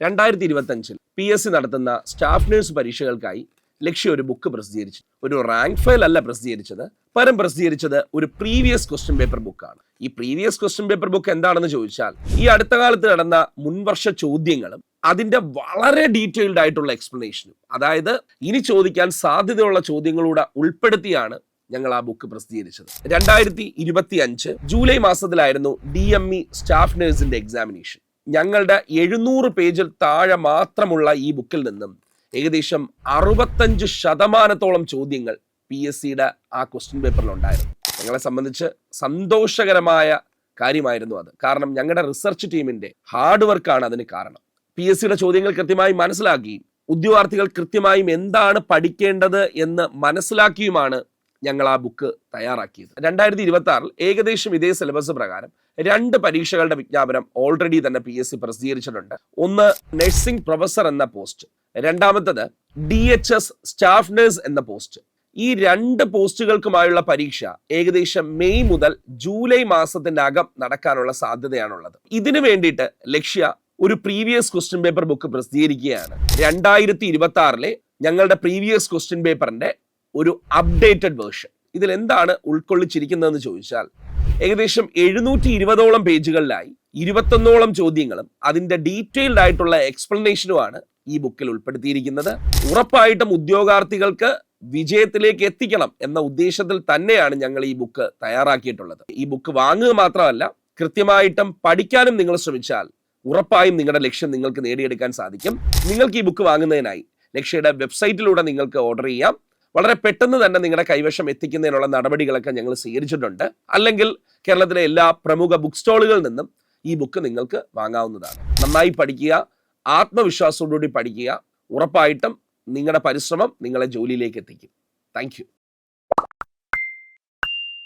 രണ്ടായിരത്തി ഇരുപത്തി അഞ്ചിൽ പി എസ് സി നടത്തുന്ന സ്റ്റാഫ് നഴ്സ് പരീക്ഷകൾക്കായി ലക്ഷ്യ ഒരു ബുക്ക് പ്രസിദ്ധീകരിച്ചു. ഒരു റാങ്ക് ഫയൽ അല്ല പ്രസിദ്ധീകരിച്ചത്. പരം പ്രസിദ്ധീകരിച്ചത് ഒരു പ്രീവിയസ് ക്വസ്റ്റ്യൻ പേപ്പർ ബുക്കാണ് ഈ പ്രീവിയസ് ക്വസ്റ്റ്യൻ പേപ്പർ ബുക്ക് എന്താണെന്ന് ചോദിച്ചാൽ ഈ അടുത്ത കാലത്ത് നടന്ന മുൻവർഷ ചോദ്യങ്ങളും അതിന്റെ വളരെ ഡീറ്റെയിൽഡ് ആയിട്ടുള്ള എക്സ്പ്ലനേഷനും അതായത് ഇനി ചോദിക്കാൻ സാധ്യതയുള്ള ചോദ്യങ്ങളൂടെ ഉൾപ്പെടുത്തിയാണ് ഞങ്ങൾ ആ ബുക്ക് പ്രസിദ്ധീകരിച്ചത്. രണ്ടായിരത്തി ഇരുപത്തി അഞ്ച് ജൂലൈ മാസത്തിലായിരുന്നു ഡി എം ഇ സ്റ്റാഫ് നഴ്സിന്റെ എക്സാമിനേഷൻ. ഞങ്ങളുടെ എഴുന്നൂറ് പേജിൽ താഴെ മാത്രമുള്ള ഈ ബുക്കിൽ നിന്നും ഏകദേശം അറുപത്തഞ്ച് ശതമാനത്തോളം ചോദ്യങ്ങൾ പി എസ് സിയുടെ ആ ക്വസ്റ്റ്യൻ പേപ്പറിൽ ഉണ്ടായിരുന്നു. ഞങ്ങളെ സംബന്ധിച്ച് സന്തോഷകരമായ കാര്യമായിരുന്നു അത്. കാരണം ഞങ്ങളുടെ റിസർച്ച് ടീമിന്റെ ഹാർഡ് വർക്കാണ് അതിന് കാരണം. പി എസ് സിയുടെ ചോദ്യങ്ങൾ കൃത്യമായി മനസ്സിലാക്കിയും ഉദ്യോഗാർത്ഥികൾ കൃത്യമായും എന്താണ് പഠിക്കേണ്ടത് എന്ന് മനസ്സിലാക്കിയുമാണ് ഞങ്ങൾ ആ ബുക്ക് തയ്യാറാക്കിയത്. രണ്ടായിരത്തി ഇരുപത്തി ആറിൽ ഏകദേശം ഇതേ സിലബസ് പ്രകാരം രണ്ട് പരീക്ഷകളുടെ വിജ്ഞാപനം ഓൾറെഡി തന്നെ പി എസ് സി പ്രസിദ്ധീകരിച്ചിട്ടുണ്ട്. ഒന്ന് നഴ്സിംഗ് പ്രൊഫസർ എന്ന പോസ്റ്റ് രണ്ടാമത്തത് D H S staff nurse എന്ന പോസ്റ്റ് ഈ രണ്ട് പോസ്റ്റുകൾക്കുമായുള്ള പരീക്ഷ ഏകദേശം മെയ് മുതൽ ജൂലൈ മാസത്തിന്റെ അകം നടക്കാനുള്ള സാധ്യതയാണുള്ളത്. ഇതിനു വേണ്ടിയിട്ട് ലക്ഷ്യ ഒരു പ്രീവിയസ് ക്വസ്റ്റ്യൻ പേപ്പർ ബുക്ക് പ്രസിദ്ധീകരിക്കുകയാണ്. രണ്ടായിരത്തി ഇരുപത്തി ആറിലെ ഞങ്ങളുടെ പ്രീവിയസ് ക്വസ്റ്റ്യൻ പേപ്പറിന്റെ ഒരു അപ്ഡേറ്റഡ് വേർഷൻ ഇതിൽ എന്താണ് ഉൾക്കൊള്ളിച്ചിരിക്കുന്നതെന്ന് ചോദിച്ചാൽ ഏകദേശം എഴുന്നൂറ്റി ഇരുപതോളം പേജുകളിലായി ഇരുപത്തൊന്നോളം ചോദ്യങ്ങളും അതിന്റെ ഡീറ്റെയിൽഡ് ആയിട്ടുള്ള എക്സ്പ്ലനേഷനുമാണ് ഈ ബുക്കിൽ ഉൾപ്പെടുത്തിയിരിക്കുന്നത്. ഉറപ്പായിട്ടും ഉദ്യോഗാർത്ഥികൾക്ക് വിജയത്തിലേക്ക് എത്തിക്കണം എന്ന ഉദ്ദേശത്തിൽ തന്നെയാണ് ഞങ്ങൾ ഈ ബുക്ക് തയ്യാറാക്കിയിട്ടുള്ളത്. ഈ ബുക്ക് വാങ്ങുക മാത്രമല്ല കൃത്യമായിട്ടും പഠിക്കാനും നിങ്ങൾ ശ്രമിച്ചാൽ ഉറപ്പായും നിങ്ങളുടെ ലക്ഷ്യം നിങ്ങൾക്ക് നേടിയെടുക്കാൻ സാധിക്കും. നിങ്ങൾക്ക് ഈ ബുക്ക് വാങ്ങുന്നതിനായി ലക്ഷ്യയുടെ വെബ്സൈറ്റിലൂടെ നിങ്ങൾക്ക് ഓർഡർ ചെയ്യാം. വളരെ പെട്ടെന്ന് തന്നെ നിങ്ങളുടെ കൈവശം എത്തിക്കുന്നതിനുള്ള നടപടികളൊക്കെ ഞങ്ങൾ സ്വീകരിച്ചിട്ടുണ്ട്. അല്ലെങ്കിൽ കേരളത്തിലെ എല്ലാ പ്രമുഖ ബുക്ക് സ്റ്റോളുകളിൽ നിന്നും ഈ ബുക്ക് നിങ്ങൾക്ക് വാങ്ങാവുന്നതാണ്. നന്നായി പഠിക്കുക ആത്മവിശ്വാസത്തോടുകൂടി പഠിക്കുക ഉറപ്പായിട്ടും നിങ്ങളുടെ പരിശ്രമം നിങ്ങളെ ജോലിയിലേക്ക് എത്തിക്കും. താങ്ക്